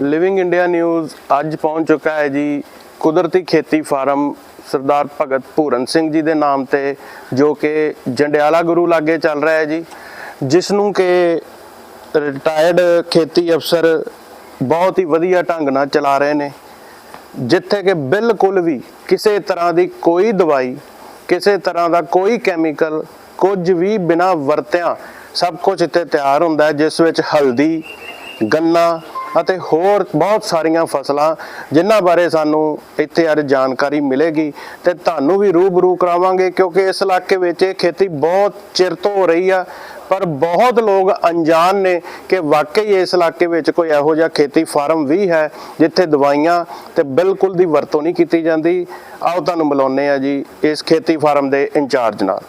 Living India news ਅੱਜ ਪਹੁੰਚ ਚੁੱਕਾ ਹੈ ਜੀ ਕੁਦਰਤੀ ਖੇਤੀ ਫਾਰਮ ਸਰਦਾਰ ਭਗਤ ਪੂਰਨ ਸਿੰਘ ਜੀ ਦੇ ਨਾਮ ਤੇ, ਜੋ ਕਿ ਜੰਡਿਆਲਾ ਗੁਰੂ ਲਾਗੇ ਚੱਲ ਰਿਹਾ ਹੈ ਜੀ ਜਿਸ ਨੂੰ ਕਿ ਰਿਟਾਇਰਡ ਖੇਤੀ ਅਫਸਰ ਬਹੁਤ ਹੀ ਵਧੀਆ ਢੰਗ ਨਾਲ ਚਲਾ ਰਹੇ ਨੇ, ਜਿੱਥੇ ਕਿ ਬਿਲਕੁਲ ਵੀ ਕਿਸੇ ਤਰ੍ਹਾਂ ਦੀ ਕੋਈ ਦਵਾਈ, ਕਿਸੇ ਤਰ੍ਹਾਂ ਦਾ ਕੋਈ ਕੈਮੀਕਲ ਕੁਝ ਵੀ ਬਿਨਾ ਵਰਤਿਆਂ ਸਭ ਕੁਝ ਇੱਥੇ ਤਿਆਰ ਹੁੰਦਾ ਜਿਸ ਵਿੱਚ ਹਲਦੀ, ਗੰਨਾ ਅਤੇ ਹੋਰ ਬਹੁਤ ਸਾਰੀਆਂ ਫਸਲਾਂ ਜਿਨ੍ਹਾਂ ਬਾਰੇ ਸਾਨੂੰ ਇੱਥੇ ਅੱਜ ਜਾਣਕਾਰੀ ਮਿਲੇਗੀ ਤੇ ਤੁਹਾਨੂੰ ਵੀ ਰੂਬਰੂ ਕਰਾਵਾਂਗੇ ਕਿਉਂਕਿ ਇਸ ਇਲਾਕੇ ਵਿੱਚ ਇਹ ਖੇਤੀ ਬਹੁਤ ਚਿਰ ਤੋਂ ਹੋ ਰਹੀ ਆ, ਪਰ ਬਹੁਤ ਲੋਕ ਅਣਜਾਣ ਨੇ ਕਿ ਵਾਕਈ ਇਸ ਇਲਾਕੇ ਵਿੱਚ ਕੋਈ ਇਹੋ ਜਿਹਾ ਖੇਤੀ ਫਾਰਮ ਵੀ ਹੈ ਜਿੱਥੇ ਦਵਾਈਆਂ ਤੇ ਬਿਲਕੁਲ ਦੀ ਵਰਤੋਂ ਨਹੀਂ ਕੀਤੀ ਜਾਂਦੀ। ਆਓ ਤੁਹਾਨੂੰ ਮਿਲਾਉਂਦੇ ਆ ਜੀ ਇਸ ਖੇਤੀ ਫਾਰਮ ਦੇ ਇੰਚਾਰਜ ਨਾਲ।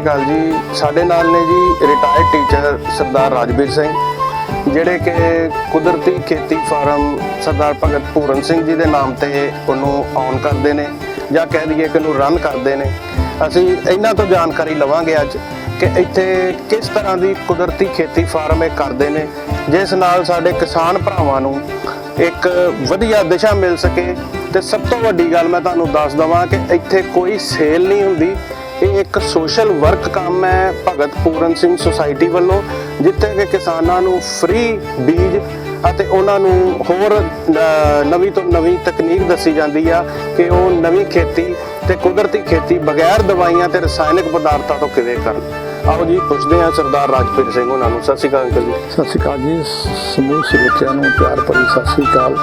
ਸ਼੍ਰੀ ਅਕਾਲ ਜੀ। ਸਾਡੇ ਨਾਲ ਨੇ ਜੀ ਰਿਟਾਇਰਡ ਟੀਚਰ ਸਰਦਾਰ ਰਾਜਵੀਰ ਸਿੰਘ, ਜਿਹੜੇ ਕਿ ਕੁਦਰਤੀ ਖੇਤੀ ਫਾਰਮ ਸਰਦਾਰ ਭਗਤ ਪੂਰਨ ਸਿੰਘ ਜੀ ਦੇ ਨਾਮ ਤੇ ਉਹਨੂੰ ਔਨ ਕਰਦੇ ਨੇ ਜਾਂ ਕਹਿ ਦਈਏ ਕਿ ਉਹਨੂੰ ਰਨ ਕਰਦੇ ਨੇ। ਅਸੀਂ ਇਹਨਾਂ ਤੋਂ ਜਾਣਕਾਰੀ ਲਵਾਂਗੇ ਅੱਜ ਕਿ ਇੱਥੇ ਕਿਸ ਤਰ੍ਹਾਂ ਦੀ ਕੁਦਰਤੀ ਖੇਤੀ ਫਾਰਮ ਇਹ ਕਰਦੇ ਨੇ, ਜਿਸ ਨਾਲ ਸਾਡੇ ਕਿਸਾਨ ਭਰਾਵਾਂ ਨੂੰ ਇੱਕ ਵਧੀਆ ਦਿਸ਼ਾ ਮਿਲ ਸਕੇ। ਤੇ ਸਭ ਤੋਂ ਵੱਡੀ ਗੱਲ ਮੈਂ ਤੁਹਾਨੂੰ ਦੱਸ ਦਵਾਂ ਕਿ ਇੱਥੇ ਕੋਈ ਸੇਲ ਨਹੀਂ ਹੁੰਦੀ। ਇੱਕ ਸੋਸ਼ਲ ਵਰਕ ਕੰਮ ਹੈ ਭਗਤ ਪੂਰਨ ਸਿੰਘ ਸੁਸਾਇਟੀ ਵੱਲੋਂ, ਜਿੱਥੇ ਕਿ ਕਿਸਾਨਾਂ ਨੂੰ ਫ੍ਰੀ ਬੀਜ ਅਤੇ ਉਹਨਾਂ ਨੂੰ ਹੋਰ ਨਵੀਂ ਤੋਂ ਨਵੀਂ ਤਕਨੀਕ ਦੱਸੀ ਜਾਂਦੀ ਆ ਕਿ ਉਹ ਨਵੀਂ ਖੇਤੀ ਤੇ ਕੁਦਰਤੀ ਖੇਤੀ ਬਗੈਰ ਦਵਾਈਆਂ ਤੇ ਰਸਾਇਣਿਕ ਪਦਾਰਥਾਂ ਤੋਂ ਕਿਵੇਂ ਕਰਨ। ਆਓ ਜੀ, ਪੁੱਛਦੇ ਹਾਂ ਸਰਦਾਰ ਰਾਜਪੀਰ ਸਿੰਘ ਉਹਨਾਂ ਨੂੰ। ਸਤਿ ਸ਼੍ਰੀ ਅਕਾਲ ਅੰਕਲ ਜੀ। ਸਤਿ ਸ਼੍ਰੀ ਅਕਾਲ ਜੀ। ਸਮੂਹ ਸਰੋਤਿਆਂ ਨੂੰ ਪਿਆਰ ਭਰੀ ਸਤਿ ਸ਼੍ਰੀ ਅਕਾਲ।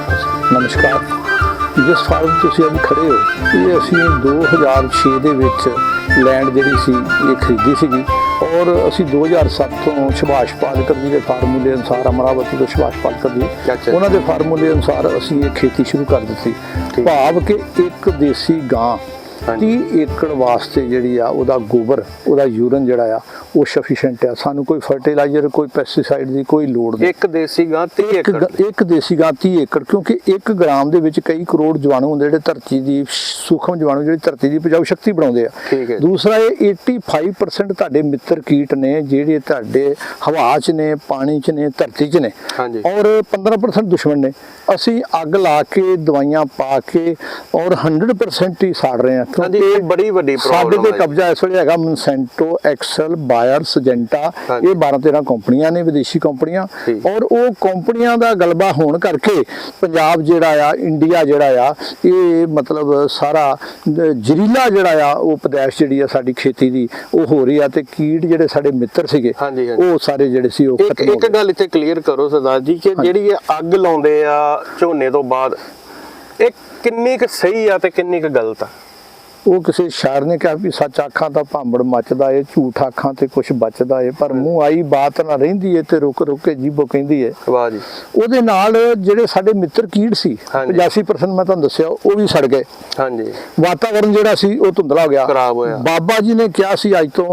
ਨਮਸਕਾਰ। ਜਿਸ ਫਾਰਮ ਤੁਸੀਂ ਅੱਜ ਖੜੇ ਹੋ ਇਹ ਅਸੀਂ 2006 ਦੇ ਵਿੱਚ ਲੈਂਡ ਜਿਹੜੀ ਸੀ ਇਹ ਖਰੀਦੀ ਸੀਗੀ ਔਰ ਅਸੀਂ 2007 ਤੋਂ ਸੁਭਾਸ਼ ਪਾਲਕਰ ਜੀ ਦੇ ਫਾਰਮੂਲੇ ਅਨੁਸਾਰ ਅਮਰਾਵਤੀ ਤੋਂ ਸੁਭਾਸ਼ ਪਾਲਕਰ ਜੀ। ਉਹਨਾਂ ਦੇ ਫਾਰਮੂਲੇ ਅਨੁਸਾਰ ਅਸੀਂ ਇਹ ਖੇਤੀ ਸ਼ੁਰੂ ਕਰ ਦਿੱਤੀ। ਭਾਵ ਕਿ ਇੱਕ ਦੇਸੀ ਗਾਂ। 30 ਏਕੜ ਵਾਸਤੇ ਜਿਹੜੀ ਆ ਉਹਦਾ ਗੋਬਰ ਉਹਦਾ ਯੂਰਨ ਜਿਹੜਾ ਆ ਉਹ ਸਫੀਸ਼ੀਐਂਟ ਆ। ਸਾਨੂੰ ਕੋਈ ਫਰਟੀਲਾਈਜ਼ਰ ਕੋਈ ਪੈਸਟੀਸਾਈਡ ਦੀ ਕੋਈ ਲੋੜ ਨਹੀਂ। ਇੱਕ ਦੇਸੀ ਗਾਂ 30 ਇੱਕ ਏਕੜ। ਇੱਕ ਦੇਸੀ ਗਾਂ 30 ਏਕੜ ਕਿਉਂਕਿ 1 ਗ੍ਰਾਮ ਦੇ ਵਿੱਚ ਕਈ ਕਰੋੜ ਜੀਵਾਣੂ ਹੁੰਦੇ ਜਿਹੜੇ ਧਰਤੀ ਦੀ ਸੂਖਮ ਜੀਵਾਣੂ ਜਿਹੜੀ ਧਰਤੀ ਦੀ ਉਪਜਾਊ ਸ਼ਕਤੀ ਬਣਾਉਂਦੇ ਆ। ਦੂਸਰਾ ਇਹ 85% ਤੁਹਾਡੇ ਮਿੱਤਰ ਕੀਟ ਨੇ ਜਿਹੜੇ ਤੁਹਾਡੇ ਹਵਾ 'ਚ ਨੇ ਪਾਣੀ 'ਚ ਨੇ ਧਰਤੀ 'ਚ ਨੇ। ਔਰ 15% ਦੁਸ਼ਮਣ ਨੇ। ਅਸੀਂ ਅੱਗ ਲਾ ਕੇ ਦਵਾਈਆਂ ਪਾ ਕੇ ਔਰ 100% ਹੀ ਸਾੜ ਰਹੇ ਹਾਂਜੀ ਇਹ ਬੜੀ ਵੱਡੀ ਸਾਡੇ ਪ੍ਰੋਬਲਮ ਤੇ ਹੈ ਕਬਜ਼ਾ ਇਸ ਵੇਲੇ ਹੈਗਾ ਮਨਸੈਂਟੋ ਐਕਸਲ ਬਾਇਰ ਸਜੈਂਟਾ। ਇਹ 12 13 ਕੰਪਨੀਆਂ ਨੇ ਵਿਦੇਸ਼ੀ ਕੰਪਨੀਆਂ। ਔਰ ਉਹ ਕੰਪਨੀਆਂ ਦਾ ਗਲਬਾ ਹੋਣ ਕਰਕੇ ਪੰਜਾਬ ਜਿਹੜਾ ਆ ਇੰਡੀਆ ਜਿਹੜਾ ਆ ਇਹ ਮਤਲਬ ਸਾਰਾ ਜ- ਜ਼ਹਿਰੀਲਾ ਜਿਹੜਾ ਆ ਉਹ ਪਦਾਇਸ਼ ਜਿਹੜੀ ਆ ਸਾਡੀ ਖੇਤੀ ਦੀ ਉਹ ਹੋ ਰਹੀ ਆ ਤੇ ਕੀਟ ਜਿਹੜੇ ਸਾਡੇ ਮਿੱਤਰ ਸੀਗੇ। ਉਹ ਸਾਰੇ ਜਿਹੜੇ ਸੀ ਉਹ ਖਤਮ ਹੋ ਇੱਕ ਗੱਲ ਇੱਥੇ ਕਲੀਅਰ ਕਰੋ ਸਰਦਾਰ ਜੀ ਕਿ ਜਿਹੜੀ ਇਹ ਅੱਗ ਲਾਉਂਦੇ ਆ ਝੋਨੇ ਤੋਂ ਬਾਅਦ ਇਹ ਕਿੰਨੀ ਕੁ ਸਹੀ ਆ ਤੇ ਕਿੰਨੀ ਕੁ ਗਲਤ ਆ ਉਹ ਕਿਸੇ ਸ਼ਾਇਰ ਨੇ ਕਿਹਾ ਵੀ ਸੱਚ ਆਖਾਂ ਤਾਂ ਭਾਂਬੜ ਮੱਚਦਾ ਏ ਝੂਠ ਆਖਾਂ ਤੇ ਕੁਝ ਬਚਦਾ ਏ ਪਰ ਮੂੰਹ ਆਈ ਬਾਤ ਨਾ ਰਹਿੰਦੀ ਏ ਤੇ ਰੁਕ ਰੁਕ ਕੇ ਜੀਭੋ ਕਹਿੰਦੀ ਏ ਵਾਹ ਜੀ ਉਹਦੇ ਨਾਲ ਜਿਹੜੇ ਸਾਡੇ ਮਿੱਤਰ ਕੀੜ ਸੀ ਹਾਂਜੀ। 85% ਮੈਂ ਤੁਹਾਨੂੰ ਦੱਸਿਆ ਉਹ ਵੀ ਸੜ ਗਏ ਹਾਂਜੀ ਵਾਤਾਵਰਨ ਜਿਹੜਾ ਸੀ ਉਹ ਧੁੰਦਲਾ ਹੋ ਗਿਆ ਖਰਾਬ ਹੋਇਆ। ਬਾਬਾ ਜੀ ਨੇ ਕਿਹਾ ਸੀ ਅੱਜ ਤੋਂ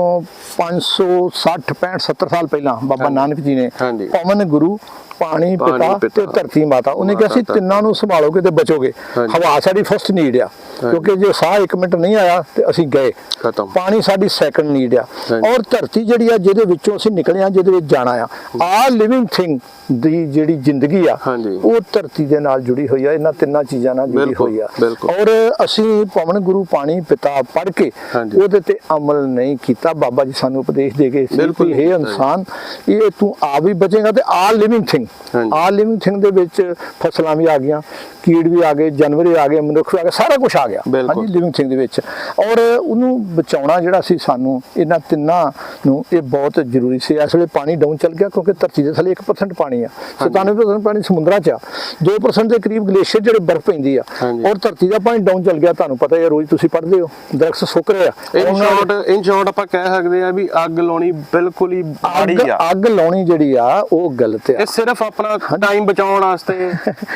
560 65 70 ਸਾਲ ਪਹਿਲਾਂ ਬਾਬਾ। ਨਾਨਕ ਜੀ ਨੇ ਹਾਂਜੀ। ਪਵਨ ਗੁਰੂ ਪਾਣੀ ਪਿਤਾ ਤੇ ਧਰਤੀ ਮਾਤਾ। ਉਹਨੇ ਕਿਹਾ ਸੀ ਤਿੰਨਾਂ ਨੂੰ ਸੰਭਾਲੋਗੇ ਤੇ ਬਚੋਗੇ। ਹਵਾ ਸਾਡੀ ਫਸਟ ਨੀਡ ਆ। ਕਿਉਂਕਿ ਜੇ ਸਾਹ ਇੱਕ ਮਿੰਟ ਨਹੀਂ ਆਇਆ ਤੇ ਅਸੀਂ ਗਏ। ਖਤਮ। ਪਾਣੀ ਸਾਡੀ ਸੈਕੰਡ ਨੀਡ ਆ। ਔਰ ਧਰਤੀ ਜਿਹੜੀ ਆ ਜਿਹਦੇ ਵਿੱਚੋਂ ਅਸੀਂ ਨਿਕਲੇ ਆ ਜਿਹਦੇ ਵਿੱਚ ਜਾਣਾ ਆ। ਆ ਲਿਵਿੰਗ ਥਿੰਗ ਦੀ ਜਿਹੜੀ ਜ਼ਿੰਦਗੀ ਆ ਹਾਂਜੀ। ਉਹ ਧਰਤੀ ਦੇ ਨਾਲ ਜੁੜੀ ਹੋਈ ਆ ਇਹਨਾਂ ਤਿੰਨਾਂ ਚੀਜ਼ਾਂ ਨਾਲ ਜੁੜੀ ਹੋਈ ਆ। ਔਰ ਅਸੀਂ ਪਵਨ ਗੁਰੂ ਪਾਣੀ ਪਿਤਾ ਪੜ੍ਹ ਕੇ ਹਾਂਜੀ। ਉਹਦੇ ਤੇ ਅਮਲ ਨਹੀਂ ਕੀਤਾ ਬਾਬਾ ਜੀ ਸਾਨੂੰ ਉਪਦੇਸ਼ ਦੇ ਗਏ ਸੀ ਕਿ ਇਹ ਇਨਸਾਨ ਇਹ ਤੂੰ ਆਪ ਵੀ ਬਚੇਗਾ ਤੇ ਆ ਲਿਵਿੰਗ ਥਿੰਗ ਹਾਂਜੀ। ਆਲ ਲਿਵਿੰਗ ਥਿੰਗ ਦੇ ਵਿੱਚ ਫਸਲਾਂ ਵੀ ਆ ਗਈਆਂ ਕੀੜ ਵੀ ਆ ਗਏ ਜਾਨਵਰ ਵੀ ਆ ਗਏ ਮਨੁੱਖ ਵੀ ਆ ਗਏ ਸਾਰਾ ਕੁਝ ਆ ਗਿਆ ਬਿਲਕੁਲ। ਲਿਵਿੰਗ ਥਿੰਗ ਦੇ ਵਿੱਚ ਔਰ ਉਹਨੂੰ ਬਚਾਉਣਾ ਜਿਹੜਾ ਸੀ ਸਾਨੂੰ ਇਹਨਾਂ ਤਿੰਨਾਂ ਨੂੰ ਇਹ ਬਹੁਤ ਜ਼ਰੂਰੀ ਸੀ। ਇਸ ਵੇਲੇ ਪਾਣੀ ਡਾਊਨ ਚੱਲ ਗਿਆ ਕਿਉਂਕਿ ਧਰਤੀ ਦੇ ਥੱਲੇ 1% ਪਾਣੀ ਆ। 97% ਪਾਣੀ ਸਮੁੰਦਰਾਂ 'ਚ ਆ। 2% ਦੇ ਕਰੀਬ ਗਲੇਸ਼ੀਅਰ ਜਿਹੜੇ ਬਰਫ਼ ਪੈਂਦੀ ਆ। ਔਰ ਧਰਤੀ ਦਾ ਪਾਣੀ ਡਾਊਨ ਚੱਲ ਗਿਆ ਤੁਹਾਨੂੰ ਪਤਾ ਹੀ ਰੋਜ਼ ਤੁਸੀਂ ਪੜ੍ਹਦੇ ਹੋ। ਦਰਖਤ ਸੁੱਕ ਰਹੇ ਆ। ਇਨ ਸ਼ਾਰਟ ਇਨ ਸ਼ਾਰਟ ਆਪਾਂ ਕਹਿ ਸਕਦੇ ਆ ਵੀ ਅੱਗ ਲਾਉਣੀ ਬਿਲਕੁਲ ਹੀ ਅੱਗ ਆ। ਅੱਗ ਲਾਉਣੀ ਜਿਹੜੀ ਆ ਉਹ ਗਲਤ ਆ। ਇਹ ਸਿਰਫ ਆਪਣਾ ਟਾਈਮ ਬਚਾਉਣ ਵਾਸਤੇ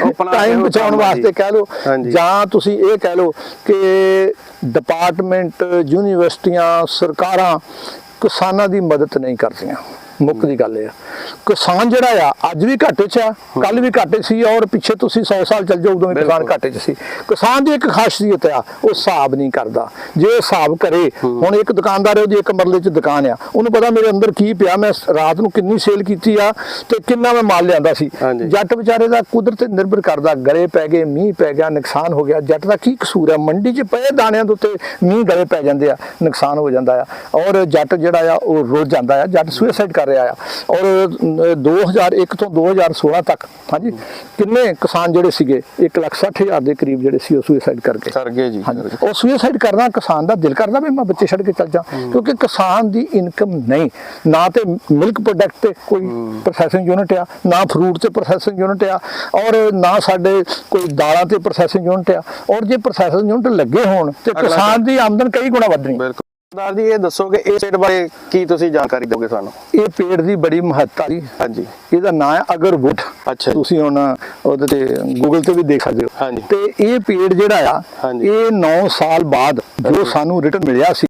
ਆਪਣਾ ਟਾਈਮ ਬਚਾਉਣ। ਵਾਸਤੇ ਕਹਿ ਲਓ। ਜਾਂ ਤੁਸੀਂ ਇਹ ਕਹਿ ਲਓ ਕਿ ਡਿਪਾਰਟਮੈਂਟ ਯੂਨੀਵਰਸਿਟੀਆਂ ਸਰਕਾਰਾਂ ਕਿਸਾਨਾਂ ਦੀ ਮਦਦ ਨਹੀਂ ਕਰਦੀਆਂ। ਮੁੱਖ ਦੀ ਗੱਲ ਇਹ ਆ। ਕਿਸਾਨ ਜਿਹੜਾ ਆ ਅੱਜ ਵੀ ਘਾਟੇ 'ਚ ਆ ਕੱਲ ਵੀ ਘਾਟੇ ਸੀ ਔਰ ਪਿੱਛੇ ਤੁਸੀਂ 100 ਸਾਲ ਚੱਲ ਜਾਓ ਉਦੋਂ ਵੀ ਕਿਸਾਨ। ਘਾਟੇ 'ਚ ਸੀ। ਕਿਸਾਨ ਦੀ ਇੱਕ ਖਾਸੀਅਤ ਆ ਉਹ ਹਿਸਾਬ ਨਹੀਂ ਕਰਦਾ। ਜੇ ਹਿਸਾਬ ਕਰੇ ਹੁਣ ਇੱਕ ਦੁਕਾਨਦਾਰ ਉਹਦੀ ਇੱਕ ਮਰਲੇ 'ਚ ਦੁਕਾਨ ਆ। ਉਹਨੂੰ ਪਤਾ ਮੇਰੇ ਅੰਦਰ ਕੀ ਪਿਆ ਮੈਂ ਰਾਤ ਨੂੰ ਕਿੰਨੀ ਸੇਲ ਕੀਤੀ ਆ ਤੇ ਕਿੰਨਾ ਮੈਂ ਮਾਲ ਲਿਆਂਦਾ ਸੀ। ਜੱਟ ਵਿਚਾਰੇ ਦਾ ਕੁਦਰਤ ਤੇ ਨਿਰਭਰ ਕਰਦਾ ਗਲੇ ਪੈ ਗਏ ਮੀਂਹ ਪੈ ਗਿਆ ਨੁਕਸਾਨ ਹੋ ਗਿਆ। ਜੱਟ ਦਾ ਕੀ ਕਸੂਰ ਹੈ ਮੰਡੀ 'ਚ ਪਏ ਦਾਣਿਆਂ ਦੇ ਉੱਤੇ ਮੀਂਹ ਗਲੇ ਪੈ ਜਾਂਦੇ ਆ ਨੁਕਸਾਨ ਹੋ ਜਾਂਦਾ ਆ। ਔਰ ਜੱਟ ਜਿਹੜਾ ਆ ਉਹ ਰੁੱਝ ਜਾਂਦਾ ਆ। ਜੱਟ ਸੁਸਾਈਡ ਕਰ ਰਿਹਾ ਆ। ਔਰ 2001 ਤੋਂ 2016 ਤੱਕ ਹਾਂਜੀ ਕਿੰਨੇ ਕਿਸਾਨ ਜਿਹੜੇ ਸੀਗੇ? 160000 ਦੇ ਕਰੀਬ ਜਿਹੜੇ ਸੀ ਉਹ ਸੁਸਾਈਡ ਕਰ ਗਏ। ਕਰ ਗਏ ਜੀ ਉਹ ਸੁਸਾਈਡ ਕਰਨਾ ਕਿਸਾਨ ਦਾ ਦਿਲ ਕਰਦਾ ਵੀ ਮੈਂ ਬੱਚੇ ਛੱਡ ਕੇ ਚੱਲ ਜਾ ਕਿਉਂਕਿ ਕਿਸਾਨ ਦੀ ਇਨਕਮ ਨਹੀਂ। ਨਾ ਤੇ ਮਿਲਕ ਪ੍ਰੋਡਕਟ ਤੇ ਕੋਈ ਪ੍ਰੋਸੈਸਿੰਗ ਯੂਨਿਟ ਆ ਨਾ ਫਰੂਟ ਤੇ ਪ੍ਰੋਸੈਸਿੰਗ ਯੂਨਿਟ ਆ ਔਰ ਨਾ ਸਾਡੇ ਕੋਈ ਦਾਲਾਂ ਤੇ ਪ੍ਰੋਸੈਸਿੰਗ ਯੂਨਿਟ ਆ। ਔਰ ਜੇ ਪ੍ਰੋਸੈਸਿੰਗ ਯੂਨਿਟ ਲੱਗੇ ਹੋਣ ਤੇ ਕਿਸਾਨ ਦੀ ਆਮਦਨ ਕਈ ਗੁਣਾ ਵਧਣੀ। ਬਿਲਕੁਲ। ਸਰਦਾਰ ਜੀ ਇਹ ਦੱਸੋ ਕਿ ਇਸ ਸਟੇਟ ਬਾਰੇ ਕੀ ਤੁਸੀਂ ਜਾਣਕਾਰੀ ਦਿਓਗੇ ਸਾਨੂੰ ਇਹ ਪੇੜ ਦੀ ਬੜੀ ਮਹੱਤਤਾ ਜੀ ਹਾਂਜੀ ਇਹਦਾ ਨਾਂ ਹੈ ਅਗਰਵੁੱਡ ਅੱਛਾ। ਤੁਸੀਂ ਹੁਣ ਉਹਦੇ ਤੇ ਗੂਗਲ ਤੇ ਵੀ ਦੇਖ ਸਕਦੇ ਹੋ। ਤੇ ਇਹ ਪੇੜ ਜਿਹੜਾ ਆ। ਇਹ 9 ਸਾਲ ਬਾਅਦ ਜੋ ਸਾਨੂੰ ਰਿਟਰਨ ਮਿਲਿਆ ਸੀ